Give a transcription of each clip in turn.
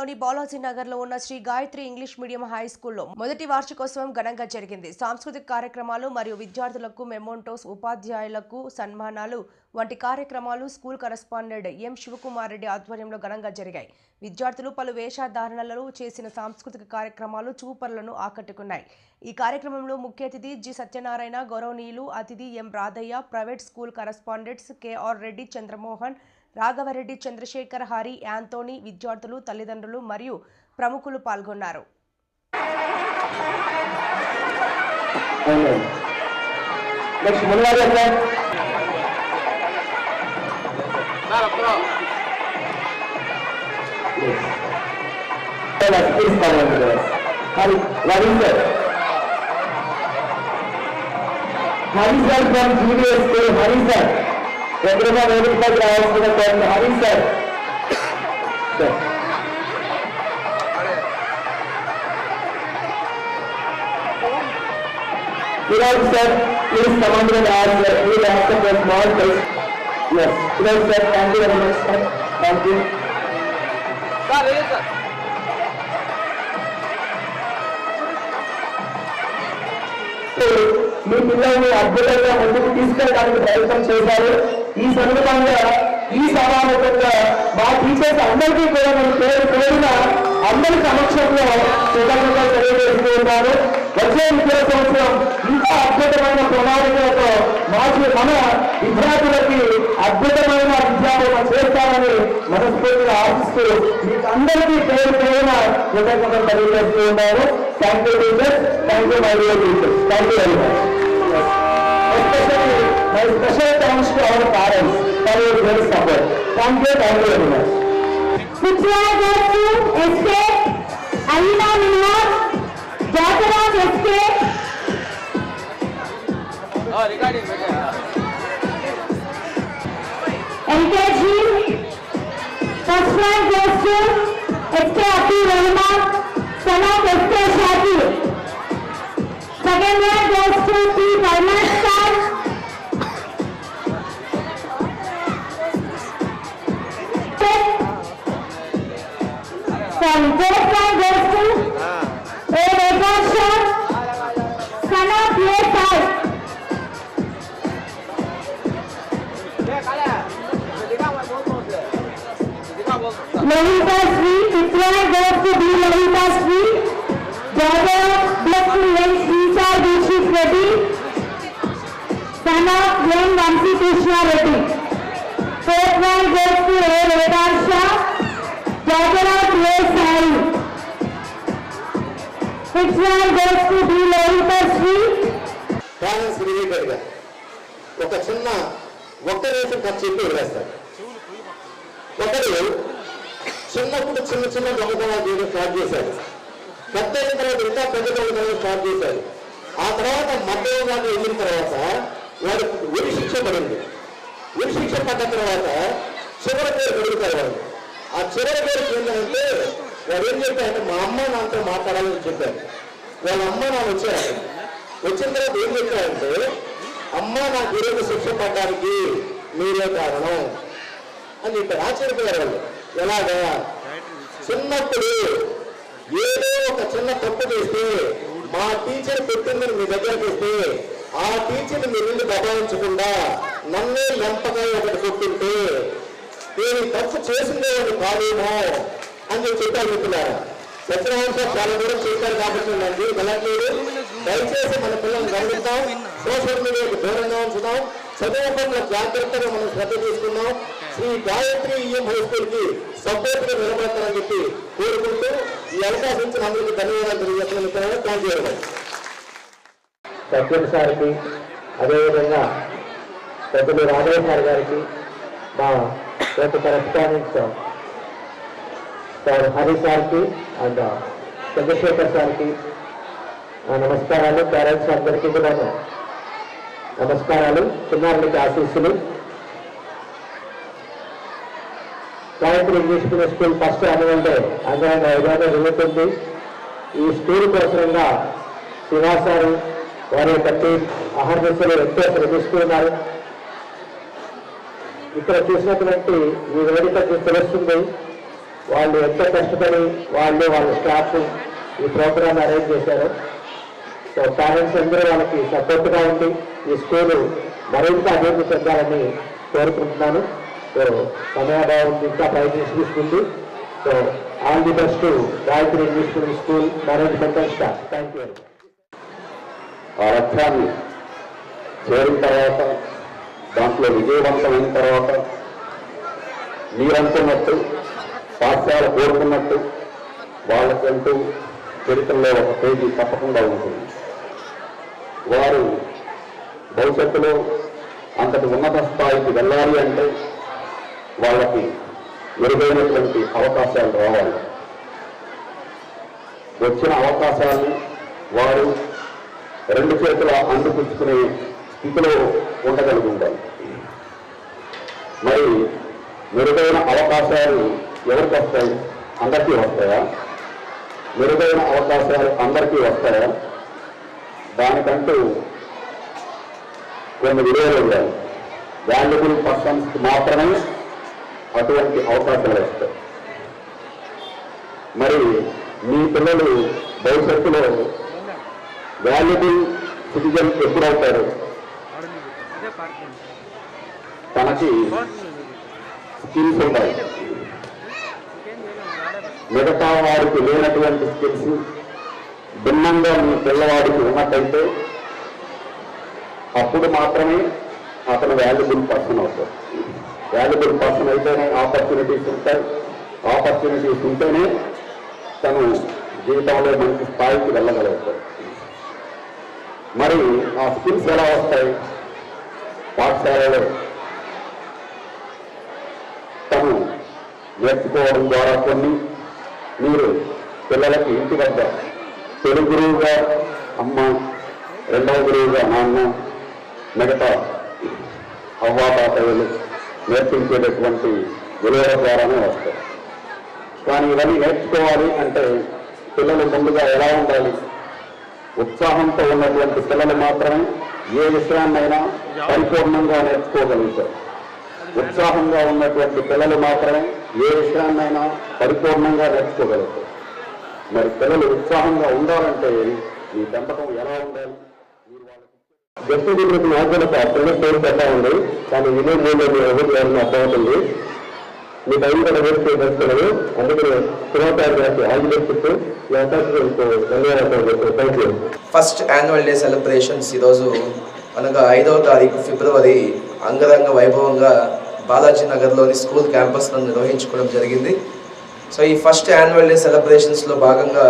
పట్టణంలోని బాలాజీ నగర్లో ఉన్న Sri Gayatri English medium high స్కూల్లో మొదటి వార్షికోత్సవం ఘనంగా జరిగింది. సాంస్కృతిక కార్యక్రమాలు మరియు విద్యార్థులకు మెమోంటోస్ ఉపాధ్యాయులకు సన్మానాలు వంటి కార్యక్రమాలు school correspondent M Sivakumar Reddy ఆధ్వర్యంలో ఘనంగా జరిగాయి. విద్యార్థులు పలు వేషధారణలలో చేసిన సాంస్కృతిక కార్యక్రమాలు చూపర్లను ఆకట్టుకున్నాయి. ఈ కార్యక్రమంలో ముఖ్య అతిథి జి సత్యనారాయణ గౌరవనీయులు అతిథి M Radhaiah private school correspondents KR Reddy Chandramohan Raghavareddy Chandrashekhar Hari Anthony విద్యార్థులు తల్లిదండ్రులు మరియు ప్రముఖులు పాల్గొన్నారు. నెక్స్ట్ మునివారి సార్ తీసుకోవాలి Hari Ravi sir Hari sir from junior school Hari sir ఎదురుగా వేదికపైకి రావాల్సిన కోరిన Hari sir sir Suraj sir, please come on the dance, sir. We will ask for a small place. Yes, Suraj sir, thank you very much, sir. Thank you. So, మీ పిల్లల్ని అద్భుతంగా ముందుకు తీసుకెళ్ళడానికి ప్రయత్నం చేశారు ఈ సందర్భంగా ఈ సమావేశంగా మా టీచర్స్ అందరికీ కూడా నేను పేరు పేరున అందరి సమక్షంలో కృతజ్ఞతలు తెలియజేస్తూ ఉన్నాను. వచ్చే విద్యా సంవత్సరం ఇంకా అద్భుతమైన ప్రణాళికలతో మాకు మన విద్యార్థులకి అద్భుతమైన విద్యాబోధన చేస్తామని మనస్ఫూర్తిగా ఆశిస్తూ మీకు అందరికీ పేరు పేరున కృతజ్ఞతలు తెలియజేస్తూ ఉన్నారు thank you teachers thank you my dear teachers thank you very much especially special thanks to our parents for your great support. Thank you, thank you very much. Putra goes to escape. Alina Minna, Jataraj escape. LKG. First rank goes to SK Abdul Rahman, son of SK Shakir. Lohita Sri, fifth rank goes to B. Lohita Sri. Daughter of Blessed N. Srisa Dikshit Reddy, son of N. Vamsi Krishna Reddy. Fourth rank goes to A. Rekasha, daughter of A. Sari. Fifth rank goes to B. Lohita Sri. Balance related గా ఒక చిన్న ఒక్క నిమిషం ఖర్చు చెప్పి వదిలేస్తాడు ఒకడు చిన్నప్పుడు చిన్న చిన్న దొంగతనాలు చేయడం స్టార్ట్ చేశారు. పెద్ద అయిన తర్వాత ఇంకా పెద్ద దొంగతనాలు స్టార్ట్ చేశారు. ఆ తర్వాత మధ్యయుగాన్ని వెళ్ళిన తర్వాత వాడు ఉరి శిక్ష పడింది. ఉరి శిక్ష పడ్డ తర్వాత చివరి పేరు పెరుగుతారు వాడు. ఆ చివరి పేరు ఏంటంటే వాడు ఏం చెప్పారంటే మా అమ్మ నాతో మాట్లాడాలని చెప్పారు వాళ్ళ అమ్మ నాన్న వచ్చారు. వచ్చిన తర్వాత ఏం చెప్పారంటే అమ్మ నా ఈరోజు శిక్ష పడ్డానికి మీరే కారణం అని చెప్పారు. ఆశ్చర్యపోయారు వాళ్ళు. ఎలాగా? చిన్నప్పుడు ఏదో ఒక చిన్న తప్పు చేస్తే మా టీచర్ పెట్టిందని మీ దగ్గరకు వస్తే ఆ టీచర్ని మీ నుండి దబాయించకుండా నన్నే ఎంపగా ఒకటి కొట్టింటే నేను ఈ తప్పు చేసిందేవాడిని కాదేమో అని చెప్పి చెప్పారు చెప్తున్నారు సత్యనారాయణ సార్ చాలా దూరం చేశారు కాబట్టి అండి వెళ్ళట్లేదు. దయచేసి మన పిల్లల్ని గమనిస్తాం సోషల్ మీడియాకి దూరంగా ఉంచుదాం. చదువు పట్ల జాగ్రత్తగా మనం శ్రద్ధ తీసుకుందాం. శ్రీ గాయత్రి ఈఎం హై స్కూల్కి సపోర్ట్గా నిలబడతారని చెప్పి కోరుకుంటూ ఈ అవకాశం ఇచ్చిన అందరికీ ధన్యవాదాలు తెలియజేస్తున్నాను. థ్యాంక్ యూ సత్యం సార్కి అదేవిధంగా పెద్దలు రాఘవ సార్ గారికి మా తోటి కరెస్పాండెంట్స్ సార్ హరి సార్కి అండ్ చంద్రశేఖర్ సార్కి నమస్కారాలు పేరెంట్స్ అందరికీ కూడా నమస్కారాలు చిన్నారులకి ఆశీస్సులు. Gayatri English medium school first annual day అంగరంగ వైభవంగా జరుగుతుంది. ఈ స్కూల్ కోసంగా శ్రీనివాసారు వారి యొక్క టీం అహర్నిశలు ఎంతో శ్రమిస్తున్నారు. ఇక్కడ చూసినటువంటి ఈ వేదిక తెలుస్తుంది. వాళ్ళు ఎంతో కష్టపడి వాళ్ళు వాళ్ళ స్టాఫ్ ఈ ప్రోగ్రామ్ అరేంజ్ చేశారు. సో పేరెంట్స్ అందరూ వాళ్ళకి సపోర్ట్గా ఉండి ఈ స్కూలు మరింత అభివృద్ధి చెందాలని కోరుకుంటున్నాను. సో సమయాభావం ఇంకా ప్రైజెస్ తీసుకుంది so all the best Gayatri English medium school management and staff. Thank you ఆ లక్ష్యాన్ని చేరిన తర్వాత దాంట్లో విజయవంతమైన తర్వాత మీరనుకున్నట్టు పాఠశాల కోరుకున్నట్టు వాళ్ళకంటూ చరిత్రలో ఒక పేజీ తప్పకుండా ఉంటుంది. వారు భవిష్యత్తులో అంతటి ఉన్నత స్థాయికి వెళ్ళాలి అంటే వాళ్ళకి మెరుగైనటువంటి అవకాశాలు రావాలి. వచ్చిన అవకాశాలను వారు రెండు చేతుల అందుపుచ్చుకునే స్థితిలో ఉండగలిగి ఉండాలి మరి మెరుగైన అవకాశాలు ఎవరికి వస్తాయి? అందరికీ వస్తాయా? మెరుగైన అవకాశాలు అందరికీ వస్తాయా? దానికంటూ కొన్ని విలువలు ఉండాలి. వాల్యుబుల్ పర్సన్స్కి మాత్రమే అటువంటి అవకాశాలు వస్తాయి. మరి మీ పిల్లలు భవిష్యత్తులో వాల్యుబుల్ సిటిజన్ ఎప్పుడవుతారు తనకి స్కిల్స్ ఉంటాయి. మిగతా వారికి లేనటువంటి స్కిల్స్ భిన్నంగా మీ పిల్లవాడికి ఉన్నట్టయితే అప్పుడు మాత్రమే అతను వాల్యుబుల్ పర్సన్ అవుతాడు. వాల్యుబుల్ పర్సన్ అయితేనే ఆపర్చునిటీస్ ఉంటాయి. ఆపర్చునిటీస్ ఉంటేనే తను జీవితంలో మంచి స్థాయికి వెళ్ళగలుగుతాడు. మరి ఆ స్కిల్స్ ఎలా వస్తాయి? పాఠశాలలో తను నేర్చుకోవడం ద్వారా కొన్ని మీరు పిల్లలకి ఇంటి వద్ద తొలి గురువుగా అమ్మ రెండవ గురువుగా నాన్న మిగతా అవ్వాతాతయ్యలు నేర్పించేటటువంటి విలువల ద్వారానే వస్తాయి. కానీ ఇవన్నీ నేర్చుకోవాలి అంటే పిల్లలు ముందుగా ఎలా ఉండాలి? ఉత్సాహంతో ఉన్నటువంటి పిల్లలు మాత్రమే ఏ విషయాన్నైనా పరిపూర్ణంగా నేర్చుకోగలుగుతారు. ఉత్సాహంగా ఉన్నటువంటి పిల్లలు మాత్రమే ఏ విషయాన్నైనా పరిపూర్ణంగా నేర్చుకోగలుగుతారు. మరి పిల్లలు ఉత్సాహంగా ఉండాలంటే మీ పెంపకం ఎలా ఉండాలి? జస్ట్ మీకు నాకు కూడా పేరు పెట్టా ఉంది. కానీ విలేజ్ మీరు ఎవరు అర్థమవుతుంది. మీ టైం కూడా వేస్ట్ చేస్తున్నాను అందుకని శుభాకాంక్షలు చేసి ఆల్ ది బెస్ట్ ఈ అవకాశం ధన్యవాదాలు thank you first annual day celebrations ఈరోజు అనగా ఐదవ తారీఖు ఫిబ్రవరి అంగరంగ వైభవంగా బాలాజీ నగర్లోని స్కూల్ క్యాంపస్లో నిర్వహించుకోవడం జరిగింది. సో ఈ ఫస్ట్ యాన్యువల్ డే సెలబ్రేషన్స్లో భాగంగా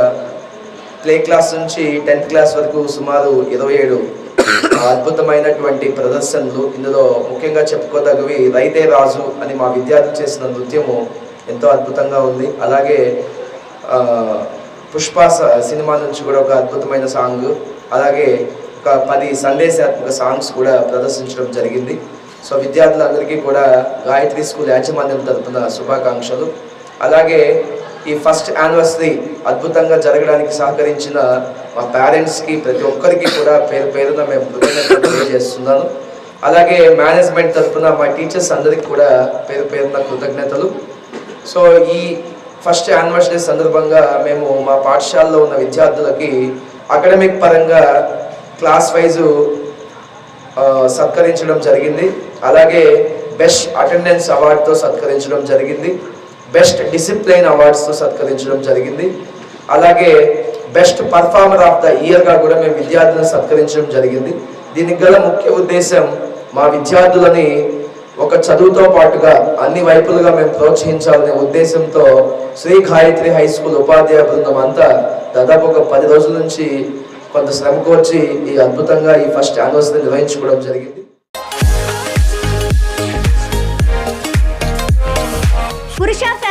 ప్లే క్లాస్ నుంచి టెన్త్ క్లాస్ వరకు సుమారు ఇరవై ఏడు అద్భుతమైనటువంటి ప్రదర్శనలు ఇందులో ముఖ్యంగా చెప్పుకోదగ్గవి రైతే రాజు అని మా విద్యార్థులు చేసిన నృత్యము ఎంతో అద్భుతంగా ఉంది. అలాగే పుష్ప సినిమా నుంచి కూడా ఒక అద్భుతమైన సాంగ్ అలాగే ఒక పది సందేశాత్మక సాంగ్స్ కూడా ప్రదర్శించడం జరిగింది. సో విద్యార్థులందరికీ కూడా గాయత్రి స్కూల్ యాజమాన్యం తరపున శుభాకాంక్షలు. అలాగే ఈ ఫస్ట్ యానివర్సరీ అద్భుతంగా జరగడానికి సహకరించిన మా పేరెంట్స్కి ప్రతి ఒక్కరికి కూడా పేరు పేరున మేము కృతజ్ఞతలు తెలియజేస్తున్నాను. అలాగే మేనేజ్మెంట్ తరపున మా టీచర్స్ అందరికీ కూడా పేరు పేరున కృతజ్ఞతలు. సో ఈ ఫస్ట్ యానివర్సరీ సందర్భంగా మేము మా పాఠశాలలో ఉన్న విద్యార్థులకి అకాడమిక్ పరంగా క్లాస్ వైజు సత్కరించడం జరిగింది. అలాగే బెస్ట్ అటెండెన్స్ అవార్డుతో సత్కరించడం జరిగింది. బెస్ట్ డిసిప్లైన్ అవార్డ్స్తో సత్కరించడం జరిగింది. అలాగే బెస్ట్ పర్ఫార్మర్ ఆఫ్ ద ఇయర్గా కూడా మేము విద్యార్థులను సత్కరించడం జరిగింది. దీనికి గల ముఖ్య ఉద్దేశం మా విద్యార్థులని ఒక చదువుతో పాటుగా అన్ని వైపులుగా మేము ప్రోత్సహించాలనే ఉద్దేశంతో శ్రీ గాయత్రి హై స్కూల్ ఉపాధ్యాయ బృందం అంతా దాదాపు ఒక పది రోజుల నుంచి కొంత శ్రమ కోర్చి ఈ అద్భుతంగా ఈ ఫస్ట్ యానివర్సరీ నిర్వహించుకోవడం జరిగింది. పురుష